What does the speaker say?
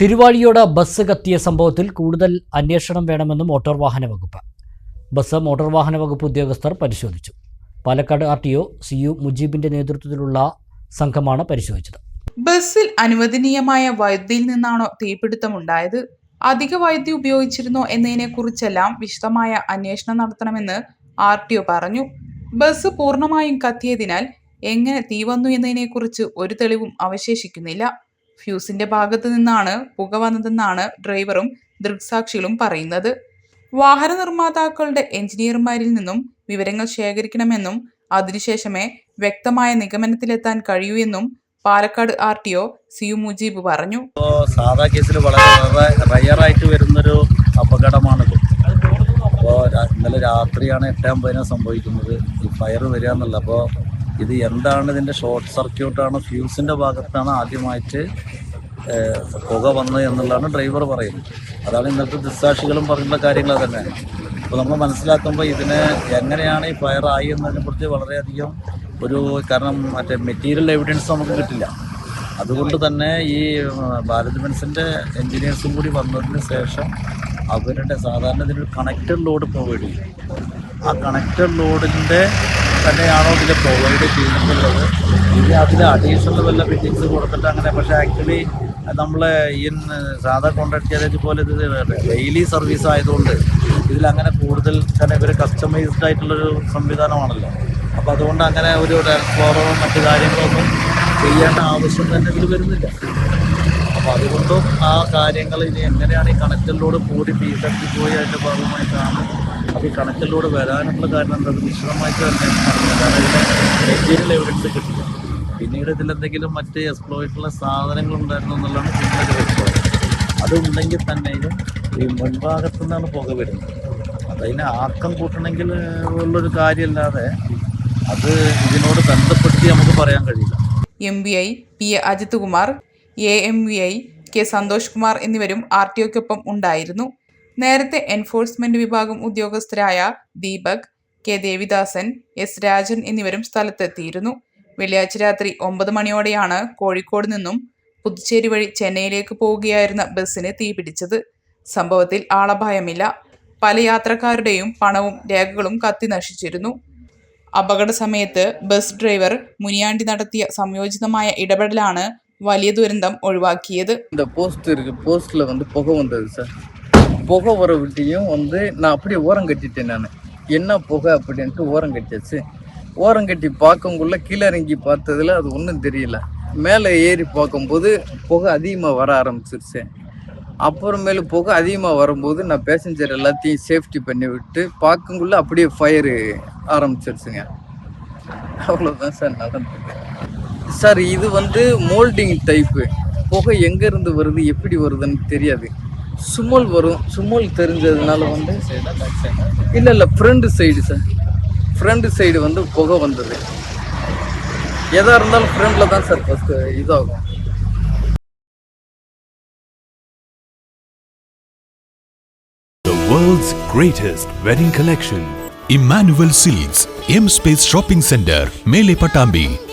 തിരുവാളിയോട് bus കത്തിയ സംഭവത്തിൽ കൂടുതൽ അന്വേഷണം വേണമെന്നും മോട്ടോർ വാഹന വകുപ്പ്. ബസ് മോട്ടോർ വാഹന വകുപ്പ് ഉദ്യോഗസ്ഥർ പരിശോധിച്ചു. Palakkad R T O C U മുജീബിന്റെ നേതൃത്വത്തിലുള്ള സംഘമാണ് പരിശോധിച്ചത്. ബസ്സിൽ അനുവദനീയമായ വൈദ്യുതിയിൽ നിന്നാണോ തീപിടുത്തമുണ്ടായത്? അധിക വൈദ്യുതി ഉപയോഗിച്ചിരുന്നോ എന്നതിനെക്കുറിച്ചെല്ലാം വിശദമായ അന്വേഷണം നടത്തണമെന്ന് ആർ ടി ഒ പറഞ്ഞു. ബസ് പൂർണമായും കത്തിയതിനാൽ എങ്ങനെ തീ വന്നു എന്നതിനെക്കുറിച്ച് ഒരു തെളിവും അവശേഷിക്കുന്നില്ല. ഫ്യൂസിന്റെ ഭാഗത്തു നിന്നാണ് പുക വന്നതെന്നാണ് ഡ്രൈവറും ദൃക്സാക്ഷികളും പറയുന്നത്. വാഹന നിർമ്മാതാക്കളുടെ എഞ്ചിനീയർമാരിൽ നിന്നും വിവരങ്ങൾ ശേഖരിക്കണമെന്നും അതിനുശേഷമേ വ്യക്തമായ നിഗമനത്തിലെത്താൻ കഴിയൂ എന്നും Palakkad R T O C U Mujeeb പറഞ്ഞു. സാധാ കേസിൽ വളരെ റയറായിട്ട് വരുന്നൊരു അപകടമാണിത്. അപ്പോൾ ഇന്നലെ രാത്രിയാണ് എട്ടാമ്പതിനാണ് സംഭവിക്കുന്നത്. ഈ ഫയർ വരിക എന്നുള്ള അപ്പോൾ ഇത് എന്താണ് ഇതിന്റെ ഷോർട്ട് സർക്യൂട്ടാണ് ഫ്യൂസിന്റെ ഭാഗത്താണ് ആദ്യമായിട്ട് പുക വന്നത് എന്നുള്ളതാണ് ഡ്രൈവർ പറയുന്നത്. അതാണ് ഇന്നത്തെ ദുസ്സാക്ഷികളും പറയുന്ന കാര്യങ്ങൾ തന്നെ അപ്പോൾ നമ്മൾ മനസ്സിലാക്കുമ്പോൾ ഇതിന് എങ്ങനെയാണ് ഈ ഫയർ ആയി എന്നതിനെക്കുറിച്ച് വളരെയധികം ഒരു കാരണം മറ്റേ മെറ്റീരിയൽ എവിഡൻസ് നമുക്ക് കിട്ടില്ല. അതുകൊണ്ട് തന്നെ ഈ ഭാരത് ബെൻസിന്റെ എൻജിനീയേഴ്സും കൂടി വന്നതിന് ശേഷം അവരുടെ സാധാരണ ഇതിൽ കണക്റ്റഡ് ലോഡ് പ്രൊവൈഡ് ചെയ്യും ആ കണക്റ്റഡ് ലോഡിന്റെ തന്നെയാണോ ഇതിൽ പ്രൊവൈഡ് ചെയ്യുന്നുള്ളത്? ഇനി അതിൽ അഡീഷണൽ വല്ല ഫിറ്റിങ്സ് കൊടുത്തിട്ട് അങ്ങനെ. പക്ഷേ ആക്ച്വലി നമ്മൾ ഈ സാധാ കോൺട്രാക്ട് ചെയ്തത് പോലെ ഇത് ഡെയിലി സർവീസ് ആയതുകൊണ്ട് ഇതിലങ്ങനെ കൂടുതൽ തന്നെ ഇവർ കസ്റ്റമൈസ്ഡ് ആയിട്ടുള്ളൊരു സംവിധാനമാണല്ലോ. അപ്പോൾ അതുകൊണ്ട് അങ്ങനെ ഒരു ഡയറക്ടറോ മറ്റു കാര്യങ്ങളൊന്നും ചെയ്യേണ്ട ആവശ്യം തന്നെ ഇതിൽ വരുന്നില്ല. അപ്പോൾ അതുകൊണ്ടും ആ കാര്യങ്ങൾ ഇനി എങ്ങനെയാണ് ഈ കണക്റ്റിലൂടെ കൂടി പി എസ് പോയി അതിന്റെ ഭാഗമായിട്ടാണ് അപ്പോൾ ഈ കണക്കിലൂടെ വരാനുള്ള കാരണം എന്താ? വിശദമായിട്ട് തന്നെ മെറ്റീരിയൽ എവിഡൻസ് കിട്ടില്ല പിന്നീട് ഇതിലെന്തെങ്കിലും മറ്റ് എക്സ്പ്ലോയിട്ടുള്ള സാധനങ്ങൾ ഉണ്ടായിരുന്നു എന്നുള്ളതാണ് പിന്നീട് വ്യക്തമായത് അതുണ്ടെങ്കിൽ തന്നെയും ഈ മുൻഭാഗത്തു നിന്നാണ് പുക വരുന്നത്. അതതിനെ ആക്കം കൂട്ടണമെങ്കിൽ ഉള്ളൊരു കാര്യമല്ലാതെ അത് ഇതിനോട് ബന്ധപ്പെടുത്തി നമുക്ക് പറയാൻ കഴിയില്ല. M V I P A Ajith Kumar A M V I K Santhosh Kumar എന്നിവരും ആർ ടി ഒക്കൊപ്പം ഉണ്ടായിരുന്നു. നേരത്തെ എൻഫോഴ്സ്മെന്റ് വിഭാഗം ഉദ്യോഗസ്ഥരായ ദീപക് കെ ദേവിദാസൻ എസ് രാജൻ എന്നിവരും സ്ഥലത്തെത്തിയിരുന്നു വെള്ളിയാഴ്ച രാത്രി ഒമ്പത് മണിയോടെയാണ് കോഴിക്കോട് നിന്നും പുതുച്ചേരി വഴി ചെന്നൈയിലേക്ക് പോവുകയായിരുന്ന ബസ്സിന് തീപിടിച്ചത് സംഭവത്തിൽ ആളപായമില്ല പല യാത്രക്കാരുടെയും പണവും രേഖകളും കത്തി നശിച്ചിരുന്നു അപകട സമയത്ത് ബസ് ഡ്രൈവർ മുനിയാണ്ടി നടത്തിയ സംയോജിതമായ ഇടപെടലാണ് വലിയ ദുരന്തം ഒഴിവാക്കിയത് இந்த போஸ்ட் இருக்கு போஸ்ட்ல வந்து புகை வந்தது சார் புகை வர விட்டியும் வந்து நான் அப்படியே ஓரம் கட்டிட்டேன் நான். என்ன புகை அப்படின்ட்டு ஓரம் கட்டியாச்சு. ஓரம் கட்டி பார்க்கக்குள்ள கீழே இறங்கி பார்த்ததுல அது ஒன்றும் தெரியல. மேலே ஏறி பார்க்கும்போது புகை அதிகமாக வர ஆரம்பிச்சிருச்சு. அப்புறமேலு புகை அதிகமாக வரும்போது நான் பேசஞ்சர் எல்லாத்தையும் சேஃப்டி பண்ணி விட்டு பார்க்கக்குள்ள அப்படியே ஃபயரு ஆரம்பிச்சிருச்சுங்க. அவ்வளோதான் சார் நடந்தது. சார் இது வந்து மோல்டிங் டைப்பு புகை எங்கேருந்து வருது எப்படி வருதுன்னு தெரியாது. சுமல் வரும் சுமல் தெரிஞ்சதுனால வந்து இல்லை இல்லை front side sir front side வந்து புகை வந்தது எதாக இருந்தாலும் ஃப்ரண்டில் தான் சார் ஃபஸ்ட்டு இதாகும் world's greatest wedding collection. Emmanuel Seeds, M Space Shopping Center, Mele Patambi.